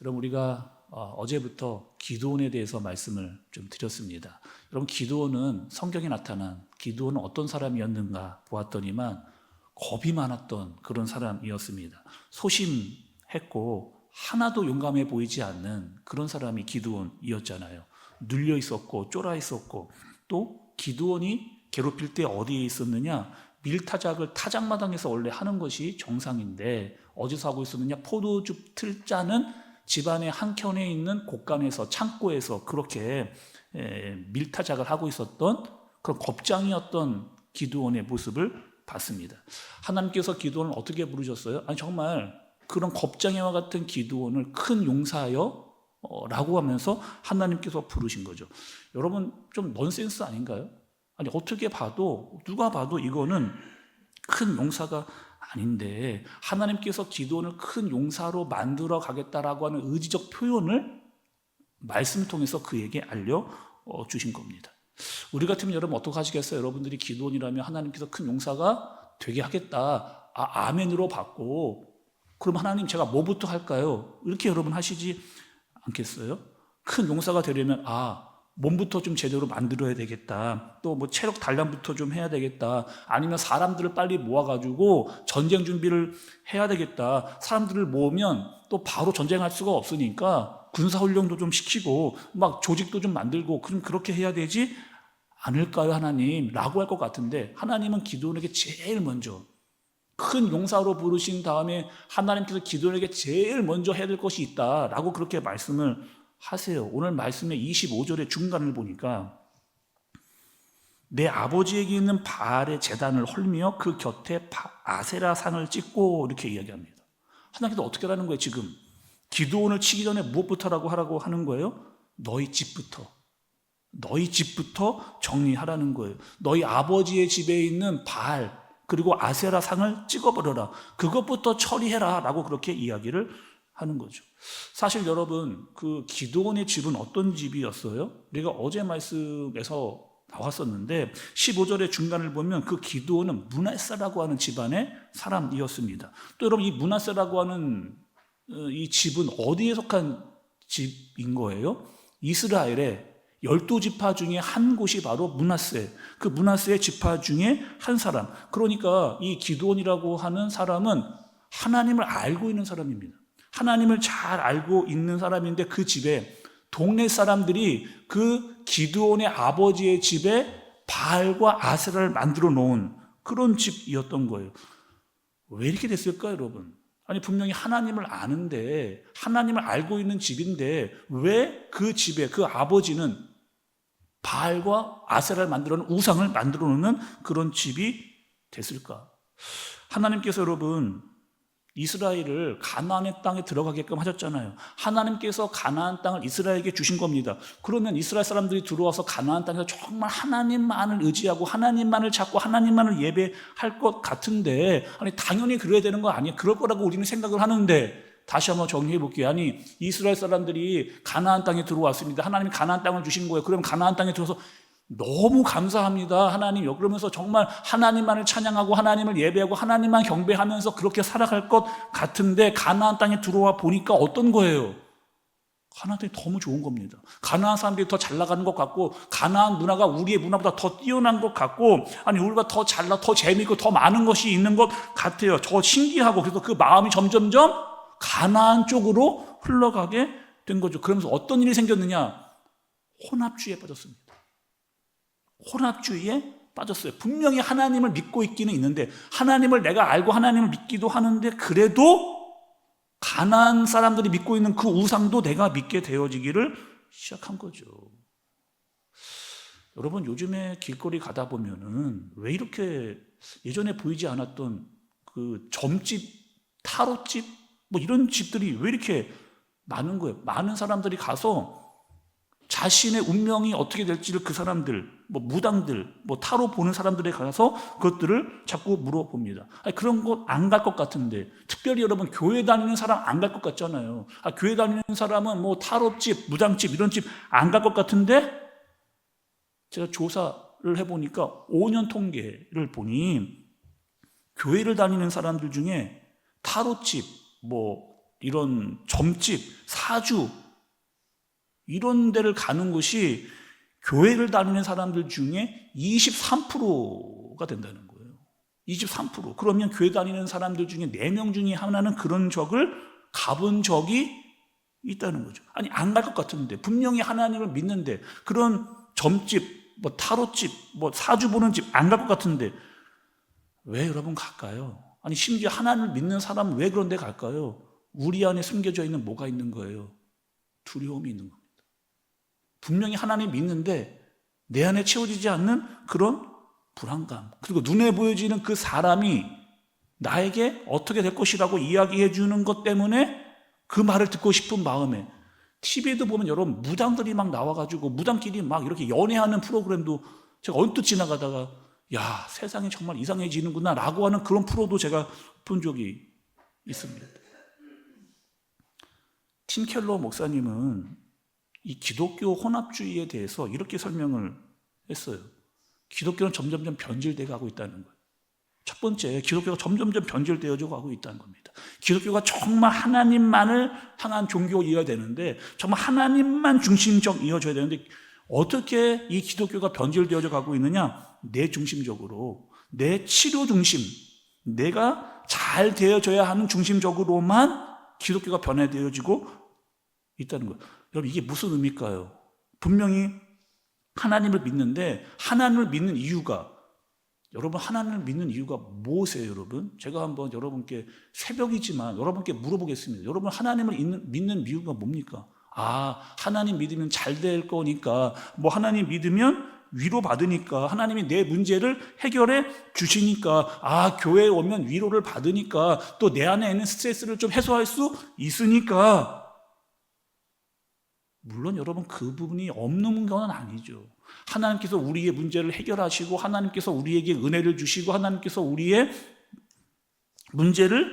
여러분 우리가 어, 어제부터 기도원에 대해서 말씀을 좀 드렸습니다. 여러분 기도원은 성경에 나타난 기도원은 어떤 사람이었는가 보았더니만 겁이 많았던 그런 사람이었습니다. 소심했고 하나도 용감해 보이지 않는 그런 사람이 기도원이었잖아요. 눌려 있었고 쫄아 있었고 또 기도원이 괴롭힐 때 어디에 있었느냐? 밀타작을 타작마당에서 원래 하는 것이 정상인데 어디서 하고 있었느냐? 포도주 틀자는 집안의 한켠에 있는 곳간에서 창고에서 그렇게 에, 밀타작을 하고 있었던 그런 겁장이었던 기도원의 모습을 봤습니다. 하나님께서 기도원을 어떻게 부르셨어요? 아니 정말 그런 겁장이와 같은 기도원을 큰 용사여 어, 라고 하면서 하나님께서 부르신 거죠. 여러분 좀 넌센스 아닌가요? 아니 어떻게 봐도 누가 봐도 이거는 큰 용사가 아닌데 하나님께서 기도원을 큰 용사로 만들어 가겠다라고 하는 의지적 표현을 말씀 통해서 그에게 알려 어, 주신 겁니다. 우리 같으면 여러분 어떻게 하시겠어요? 여러분들이 기도원이라면 하나님께서 큰 용사가 되게 하겠다. 아, 아멘으로 받고 그럼 하나님 제가 뭐부터 할까요? 이렇게 여러분 하시지 않겠어요? 큰 용사가 되려면 아 몸부터 좀 제대로 만들어야 되겠다. 또 뭐 체력 단련부터 좀 해야 되겠다. 아니면 사람들을 빨리 모아가지고 전쟁 준비를 해야 되겠다. 사람들을 모으면 또 바로 전쟁할 수가 없으니까 군사훈련도 좀 시키고 막 조직도 좀 만들고 그럼 그렇게 해야 되지 않을까요, 하나님? 라고 할 것 같은데 하나님은 기도원에게 제일 먼저 큰 용사로 부르신 다음에 하나님께서 기도원에게 제일 먼저 해야 될 것이 있다 라고 그렇게 말씀을 하세요. 오늘 말씀의 25절의 중간을 보니까 내 아버지에게 있는 바알의 재단을 헐며 그 곁에 바- 아세라 상을 찍고 이렇게 이야기합니다. 하나님께서 어떻게 하는 거예요, 지금? 기도원을 치기 전에 무엇부터라고 하라고 하는 거예요? 너희 집부터. 너희 집부터 정리하라는 거예요. 너희 아버지의 집에 있는 바알, 그리고 아세라 상을 찍어버려라. 그것부터 처리해라. 라고 그렇게 이야기를 하는 거죠. 사실 여러분, 그 기도원의 집은 어떤 집이었어요? 우리가 어제 말씀에서 나왔었는데 15절의 중간을 보면 그 기도원은 문하세라고 하는 집안의 사람이었습니다. 또 여러분 이 문하세라고 하는 어, 이 집은 어디에 속한 집인 거예요? 이스라엘의 열두 지파 중에 한 곳이 바로 문하세. 그 문하세의 지파 중에 한 사람. 그러니까 이 기도원이라고 하는 사람은 하나님을 알고 있는 사람입니다. 하나님을 잘 알고 있는 사람인데 그 집에 동네 사람들이 그 기드온의 아버지의 집에 바알과 아세라를 만들어 놓은 그런 집이었던 거예요. 왜 이렇게 됐을까요, 여러분? 아니 분명히 하나님을 아는데 하나님을 알고 있는 집인데 왜 그 집에 그 아버지는 바알과 아세라를 만들어 놓은 우상을 만들어 놓는 그런 집이 됐을까? 하나님께서 여러분 이스라엘을 가나안의 땅에 들어가게끔 하셨잖아요. 하나님께서 가나안 땅을 이스라엘에게 주신 겁니다. 그러면 이스라엘 사람들이 들어와서 가나안 땅에서 정말 하나님만을 의지하고 하나님만을 찾고 하나님만을 예배할 것 같은데 아니 당연히 그래야 되는 거 아니에요. 그럴 거라고 우리는 생각을 하는데 다시 한번 정리해 볼게요. 아니 이스라엘 사람들이 가나안 땅에 들어왔습니다. 하나님이 가나안 땅을 주신 거예요. 그럼 가나안 땅에 들어서 너무 감사합니다. 하나님. 그러면서 정말 하나님만을 찬양하고 하나님을 예배하고 하나님만 경배하면서 그렇게 살아갈 것 같은데 가나안 땅에 들어와 보니까 어떤 거예요? 가나안 땅이 너무 좋은 겁니다. 가나안 사람들이 더 잘 나가는 것 같고 가나안 문화가 우리의 문화보다 더 뛰어난 것 같고 아니 우리가 더 잘나 더 재미있고 더 많은 것이 있는 것 같아요. 더 신기하고 그래서 그 마음이 점점점 가나안 쪽으로 흘러가게 된 거죠. 그러면서 어떤 일이 생겼느냐? 혼합주의에 빠졌습니다. 혼합주의에 빠졌어요. 분명히 하나님을 믿고 있기는 있는데 하나님을 내가 알고 하나님을 믿기도 하는데 그래도 가난한 사람들이 믿고 있는 그 우상도 내가 믿게 되어지기를 시작한 거죠. 여러분 요즘에 길거리 가다 보면은 왜 이렇게 예전에 보이지 않았던 그 점집, 타로집 뭐 이런 집들이 왜 이렇게 많은 거예요? 많은 사람들이 가서 자신의 운명이 어떻게 될지를 그 사람들, 뭐 무당들, 뭐 타로 보는 사람들에 가서 그것들을 자꾸 물어봅니다. 아니, 그런 곳 안 갈 것 같은데, 특별히 여러분 교회 다니는 사람 안 갈 것 같잖아요. 아, 교회 다니는 사람은 뭐 타로집, 무당집 이런 집 안 갈 것 같은데, 제가 조사를 해보니까 5년 통계를 보니 교회를 다니는 사람들 중에 타로집, 뭐 이런 점집, 사주 이런 데를 가는 것이 교회를 다니는 사람들 중에 23%가 된다는 거예요. 23%. 그러면 교회 다니는 사람들 중에 4명 중에 하나는 그런 적을 가본 적이 있다는 거죠. 아니, 안 갈 것 같은데. 분명히 하나님을 믿는데 그런 점집, 뭐 타로집, 뭐 사주 보는 집 안 갈 것 같은데 왜 여러분 갈까요? 아니, 심지어 하나님을 믿는 사람은 왜 그런 데 갈까요? 우리 안에 숨겨져 있는 뭐가 있는 거예요? 두려움이 있는 겁니다. 분명히 하나님 믿는데 내 안에 채워지지 않는 그런 불안감. 그리고 눈에 보여지는 그 사람이 나에게 어떻게 될 것이라고 이야기해 주는 것 때문에 그 말을 듣고 싶은 마음에 TV에도 보면 여러분 무당들이 막 나와가지고 무당끼리 막 이렇게 연애하는 프로그램도 제가 언뜻 지나가다가 야 세상이 정말 이상해지는구나 라고 하는 그런 프로도 제가 본 적이 있습니다. 팀 켈러 목사님은 이 기독교 혼합주의에 대해서 이렇게 설명을 했어요. 기독교는 점점점 변질되어 가고 있다는 거예요. 첫 번째, 기독교가 점점점 변질되어져 가고 있다는 겁니다. 기독교가 정말 하나님만을 향한 종교이어야 되는데, 정말 하나님만 중심적 이어져야 되는데, 어떻게 이 기독교가 변질되어져 가고 있느냐? 내 중심적으로, 내 치료 중심, 내가 잘 되어져야 하는 중심적으로만 기독교가 변화되어지고 있다는 거예요. 여러분, 이게 무슨 의미일까요? 분명히 하나님을 믿는데, 하나님을 믿는 이유가 여러분 하나님을 믿는 이유가 무엇이에요, 여러분? 제가 한번 여러분께 새벽이지만 여러분께 물어보겠습니다. 여러분 하나님을 믿는, 이유가 뭡니까? 아, 하나님 믿으면 잘 될 거니까, 뭐 하나님 믿으면 위로 받으니까, 하나님이 내 문제를 해결해 주시니까, 아, 교회에 오면 위로를 받으니까, 또 내 안에 있는 스트레스를 좀 해소할 수 있으니까. 물론 여러분 그 부분이 없는 건 아니죠. 하나님께서 우리의 문제를 해결하시고 하나님께서 우리에게 은혜를 주시고 하나님께서 우리의 문제를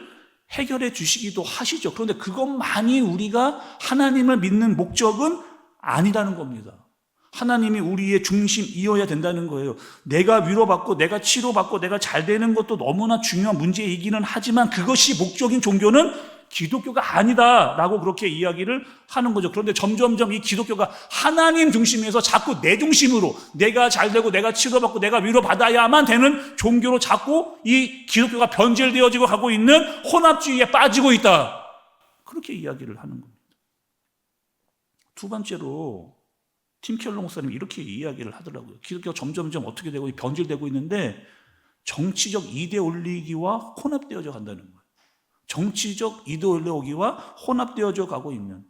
해결해 주시기도 하시죠. 그런데 그것만이 우리가 하나님을 믿는 목적은 아니라는 겁니다. 하나님이 우리의 중심이어야 된다는 거예요. 내가 위로받고 내가 치료받고 내가 잘 되는 것도 너무나 중요한 문제이기는 하지만 그것이 목적인 종교는 기독교가 아니다라고 그렇게 이야기를 하는 거죠. 그런데 점점점 이 기독교가 하나님 중심에서 자꾸 내 중심으로 내가 잘 되고 내가 치료받고 내가 위로받아야만 되는 종교로 자꾸 이 기독교가 변질되어지고 가고 있는 혼합주의에 빠지고 있다. 그렇게 이야기를 하는 겁니다. 두 번째로 팀 켈러 목사님 이렇게 이야기를 하더라고요. 기독교가 점점점 어떻게 되고 변질되고 있는데 정치적 이데올리기와 혼합되어져 간다는 거예요. 정치적 이데올로기와 혼합되어져 가고 있는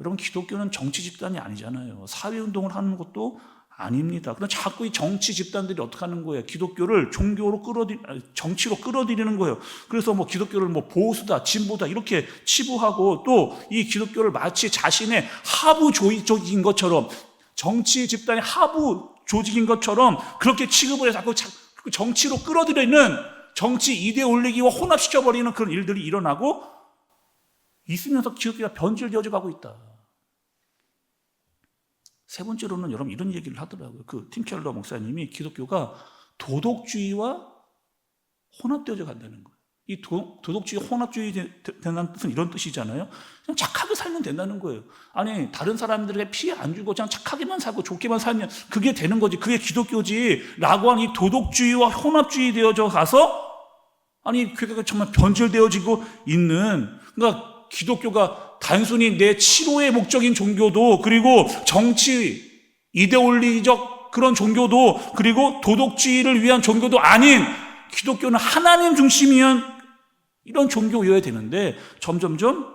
여러분 기독교는 정치 집단이 아니잖아요. 사회 운동을 하는 것도 아닙니다. 그럼 자꾸 이 정치 집단들이 어떻게 하는 거예요? 기독교를 종교로 끌어들 정치로 끌어들이는 거예요. 그래서 뭐 기독교를 뭐 보수다, 진보다 이렇게 치부하고 또 이 기독교를 마치 자신의 하부 조직인 것처럼 정치 집단의 하부 조직인 것처럼 그렇게 취급을 해서 자꾸 정치로 끌어들이는 정치 이데올리기와 혼합시켜버리는 그런 일들이 일어나고 있으면서 기독교가 변질되어져 가고 있다. 세 번째로는 여러분 이런 얘기를 하더라고요. 그 팀켈러 목사님이 기독교가 도덕주의와 혼합되어져 간다는 거예요. 이 도, 도덕주의, 혼합주의 된다는 뜻은 이런 뜻이잖아요. 그냥 착하게 살면 된다는 거예요. 아니, 다른 사람들에게 피해 안 주고 그냥 착하게만 살고 좋게만 살면 그게 되는 거지. 그게 기독교지. 라고 하는 이 도덕주의와 혼합주의 되어져 가서 아니, 교회가 정말 변질되어지고 있는, 그러니까 기독교가 단순히 내 치료의 목적인 종교도 그리고 정치, 이데올리적 그런 종교도 그리고 도덕주의를 위한 종교도 아닌 기독교는 하나님 중심이한 이런 종교여야 되는데 점점점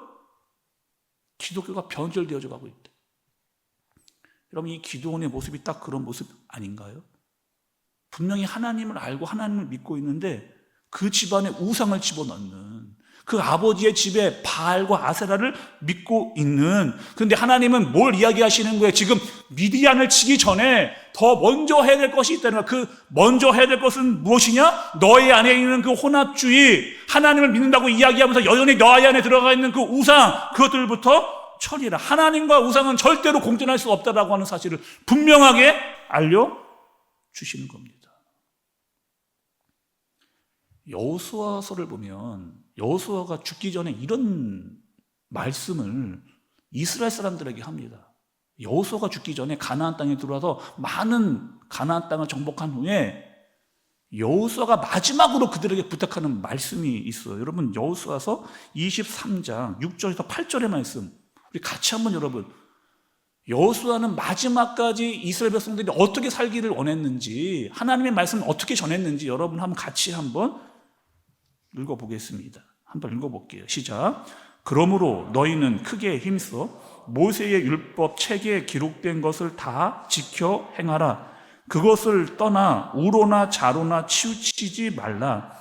기독교가 변절되어져 가고 있다. 여러분 이 기도원의 모습이 딱 그런 모습 아닌가요? 분명히 하나님을 알고 하나님을 믿고 있는데 그 집안에 우상을 집어넣는 그 아버지의 집에 바알과 아세라를 믿고 있는 그런데 하나님은 뭘 이야기하시는 거예요? 지금 미디안을 치기 전에 더 먼저 해야 될 것이 있다는 거예요. 그 먼저 해야 될 것은 무엇이냐? 너의 안에 있는 그 혼합주의, 하나님을 믿는다고 이야기하면서 여전히 너의 안에 들어가 있는 그 우상, 그것들부터 처리해라. 하나님과 우상은 절대로 공존할 수 없다라고 하는 사실을 분명하게 알려 주시는 겁니다. 여호수아서를 보면 여호수아가 죽기 전에 이런 말씀을 이스라엘 사람들에게 합니다. 여호수아가 죽기 전에 가나안 땅에 들어와서 많은 가나안 땅을 정복한 후에 여호수아가 마지막으로 그들에게 부탁하는 말씀이 있어요. 여러분 여호수아서 23장 6절에서 8절의 말씀 우리 같이 한번 여러분 여호수아는 마지막까지 이스라엘 백성들이 어떻게 살기를 원했는지 하나님의 말씀을 어떻게 전했는지 여러분 한번 같이 한번 읽어보겠습니다. 한번 읽어볼게요. 시작. 그러므로 너희는 크게 힘써 모세의 율법 책에 기록된 것을 다 지켜 행하라. 그것을 떠나 우로나 자로나 치우치지 말라.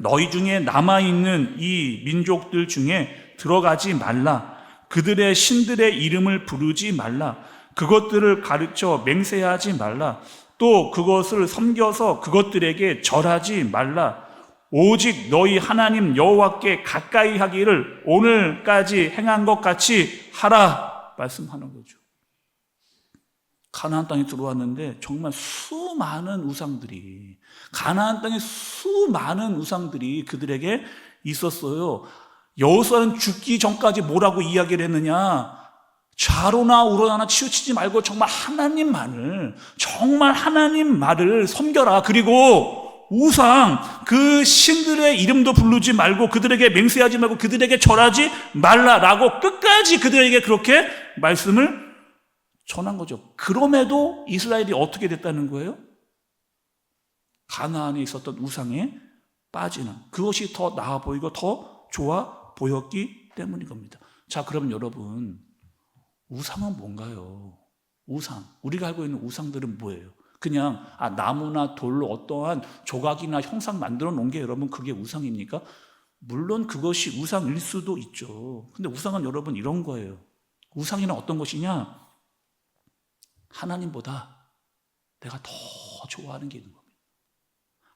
너희 중에 남아있는 이 민족들 중에 들어가지 말라. 그들의 신들의 이름을 부르지 말라. 그것들을 가르쳐 맹세하지 말라. 또 그것을 섬겨서 그것들에게 절하지 말라. 오직 너희 하나님 여호와께 가까이 하기를 오늘까지 행한 것 같이 하라 말씀하는 거죠. 가나안 땅에 들어왔는데 정말 수많은 우상들이 가나안 땅에 수많은 우상들이 그들에게 있었어요. 여호수아는 죽기 전까지 뭐라고 이야기를 했느냐? 좌로나 우로나 치우치지 말고 정말 하나님만을 정말 하나님 말을 섬겨라. 그리고 우상 그 신들의 이름도 부르지 말고 그들에게 맹세하지 말고 그들에게 절하지 말라라고 끝까지 그들에게 그렇게 말씀을 전한 거죠. 그럼에도 이스라엘이 어떻게 됐다는 거예요? 가나안에 있었던 우상에 빠지는 그것이 더 나아 보이고 더 좋아 보였기 때문인 겁니다. 자, 그러면 여러분 우상은 뭔가요? 우상. 우리가 알고 있는 우상들은 뭐예요? 그냥 아, 나무나 돌로 어떠한 조각이나 형상 만들어 놓은 게 여러분 그게 우상입니까? 물론 그것이 우상일 수도 있죠. 근데 우상은 여러분 이런 거예요. 우상이는 어떤 것이냐? 하나님보다 내가 더 좋아하는 게 있는 겁니다.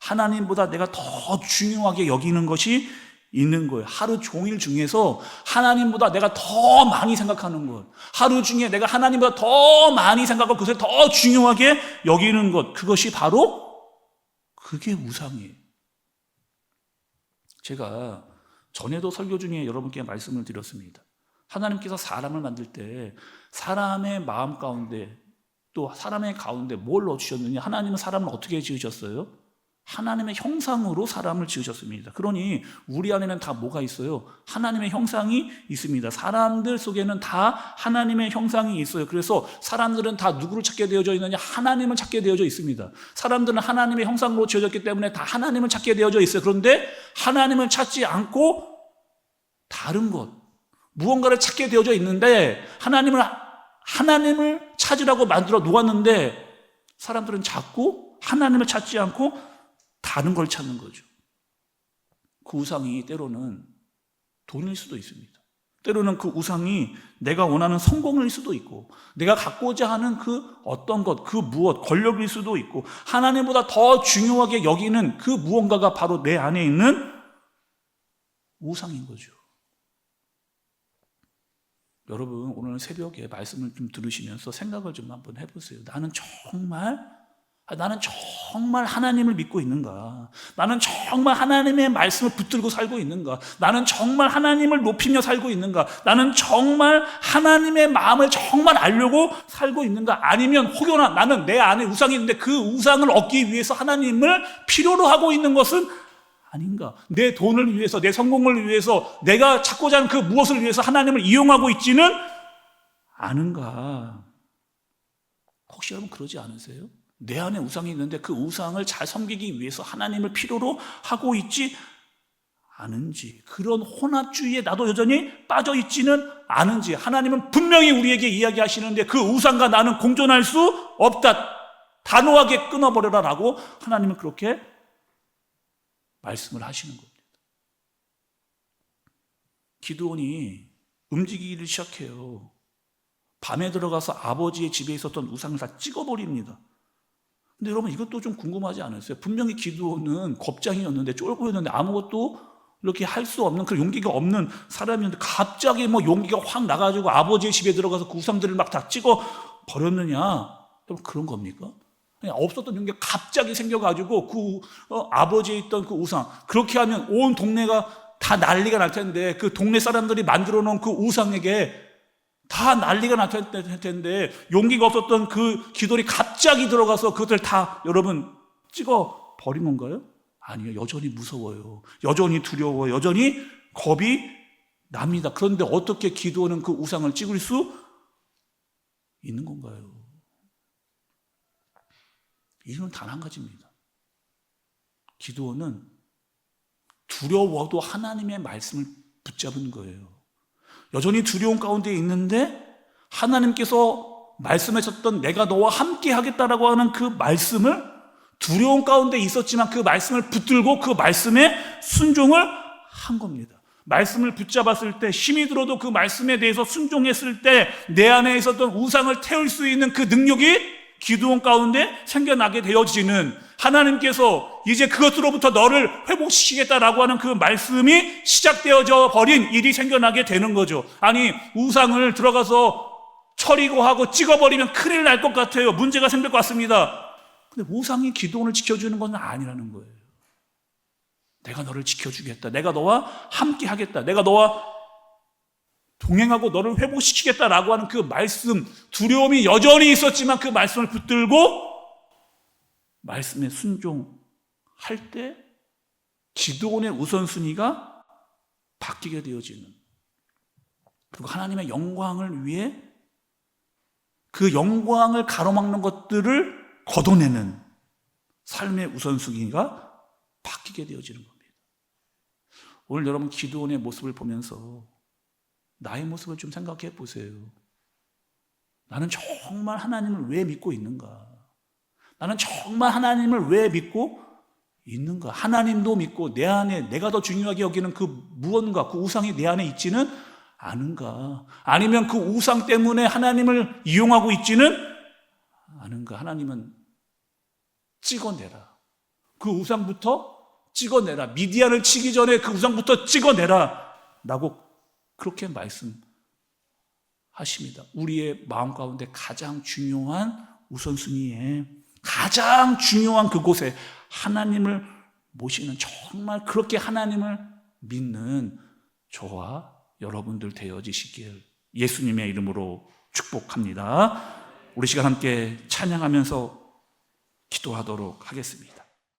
하나님보다 내가 더 중요하게 여기는 것이 있는 거예요. 하루 종일 중에서 하나님보다 내가 더 많이 생각하는 것. 하루 중에 내가 하나님보다 더 많이 생각하고 그것을 더 중요하게 여기는 것. 그것이 바로 그게 우상이에요. 제가 전에도 설교 중에 여러분께 말씀을 드렸습니다. 하나님께서 사람을 만들 때 사람의 마음 가운데 또 사람의 가운데 뭘 넣어주셨느냐? 하나님은 사람을 어떻게 지으셨어요? 하나님의 형상으로 사람을 지으셨습니다. 그러니 우리 안에는 다 뭐가 있어요? 하나님의 형상이 있습니다. 사람들 속에는 다 하나님의 형상이 있어요. 그래서 사람들은 다 누구를 찾게 되어져 있느냐? 하나님을 찾게 되어져 있습니다. 사람들은 하나님의 형상으로 지어졌기 때문에 다 하나님을 찾게 되어져 있어요. 그런데 하나님을 찾지 않고 다른 것, 무언가를 찾게 되어져 있는데 하나님을 하나님을 찾으라고 만들어 놓았는데 사람들은 자꾸 하나님을 찾지 않고 다른 걸 찾는 거죠. 그 우상이 때로는 돈일 수도 있습니다. 때로는 그 우상이 내가 원하는 성공일 수도 있고, 내가 갖고자 하는 그 어떤 것, 그 무엇, 권력일 수도 있고, 하나님보다 더 중요하게 여기는 그 무언가가 바로 내 안에 있는 우상인 거죠. 여러분, 오늘 새벽에 말씀을 좀 들으시면서 생각을 좀 한번 해보세요. 나는 정말 아, 나는 정말 하나님을 믿고 있는가? 나는 정말 하나님의 말씀을 붙들고 살고 있는가? 나는 정말 하나님을 높이며 살고 있는가? 나는 정말 하나님의 마음을 정말 알려고 살고 있는가? 아니면 혹여나 나는 내 안에 우상이 있는데 그 우상을 얻기 위해서 하나님을 필요로 하고 있는 것은 아닌가? 내 돈을 위해서, 내 성공을 위해서, 내가 찾고자 하는 그 무엇을 위해서 하나님을 이용하고 있지는 않은가? 혹시 여러분 그러지 않으세요? 내 안에 우상이 있는데 그 우상을 잘 섬기기 위해서 하나님을 필요로 하고 있지 않은지 그런 혼합주의에 나도 여전히 빠져 있지는 않은지 하나님은 분명히 우리에게 이야기하시는데 그 우상과 나는 공존할 수 없다 단호하게 끊어버려라라고 하나님은 그렇게 말씀을 하시는 겁니다. 기도원이 움직이기를 시작해요. 밤에 들어가서 아버지의 집에 있었던 우상을 다 찍어버립니다. 근데 여러분 이것도 좀 궁금하지 않으세요? 분명히 기도는 겁장이었는데 쫄보였는데 아무것도 이렇게 할 수 없는 그 용기가 없는 사람이었는데 갑자기 뭐 용기가 확 나가지고 아버지의 집에 들어가서 그 우상들을 막 다 찍어 버렸느냐? 여러분 그런 겁니까? 없었던 용기가 갑자기 생겨가지고 그 어, 아버지에 있던 그 우상 그렇게 하면 온 동네가 다 난리가 날 텐데 그 동네 사람들이 만들어 놓은 그 우상에게 다 난리가 날 텐데 용기가 없었던 그 기돌이 갑자기 들어가서 그것을 다 여러분 찍어 버린 건가요? 아니요. 여전히 무서워요. 여전히 두려워요. 여전히 겁이 납니다. 그런데 어떻게 기도는 그 우상을 찍을 수 있는 건가요? 이유는 단 한 가지입니다. 기도는 두려워도 하나님의 말씀을 붙잡은 거예요. 여전히 두려움 가운데 있는데 하나님께서 말씀하셨던 내가 너와 함께 하겠다라고 하는 그 말씀을 두려움 가운데 있었지만 그 말씀을 붙들고 그 말씀에 순종을 한 겁니다. 말씀을 붙잡았을 때 힘이 들어도 그 말씀에 대해서 순종했을 때 내 안에 있었던 우상을 태울 수 있는 그 능력이 기도원 가운데 생겨나게 되어지는 하나님께서 이제 그것으로부터 너를 회복시키겠다라고 하는 그 말씀이 시작되어져 버린 일이 생겨나게 되는 거죠. 아니, 우상을 들어가서 처리고 하고 찍어버리면 큰일 날 것 같아요. 문제가 생길 것 같습니다. 근데 우상이 기도원을 지켜주는 것은 아니라는 거예요. 내가 너를 지켜주겠다. 내가 너와 함께 하겠다. 내가 너와 동행하고 너를 회복시키겠다라고 하는 그 말씀, 두려움이 여전히 있었지만 그 말씀을 붙들고 말씀에 순종할 때 기도원의 우선순위가 바뀌게 되어지는 그리고 하나님의 영광을 위해 그 영광을 가로막는 것들을 걷어내는 삶의 우선순위가 바뀌게 되어지는 겁니다. 오늘 여러분 기도원의 모습을 보면서 나의 모습을 좀 생각해 보세요. 나는 정말 하나님을 왜 믿고 있는가? 나는 정말 하나님을 왜 믿고 있는가? 하나님도 믿고 내 안에 내가 더 중요하게 여기는 그 무언가, 그 우상이 내 안에 있지는 않은가? 아니면 그 우상 때문에 하나님을 이용하고 있지는 않은가? 하나님은 찍어내라. 그 우상부터 찍어내라. 미디안을 치기 전에 그 우상부터 찍어내라. 라고 그렇게 말씀하십니다. 우리의 마음 가운데 가장 중요한 우선순위에 가장 중요한 그곳에 하나님을 모시는 정말 그렇게 하나님을 믿는 저와 여러분들 되어지시길 예수님의 이름으로 축복합니다. 우리 시간 함께 찬양하면서 기도하도록 하겠습니다.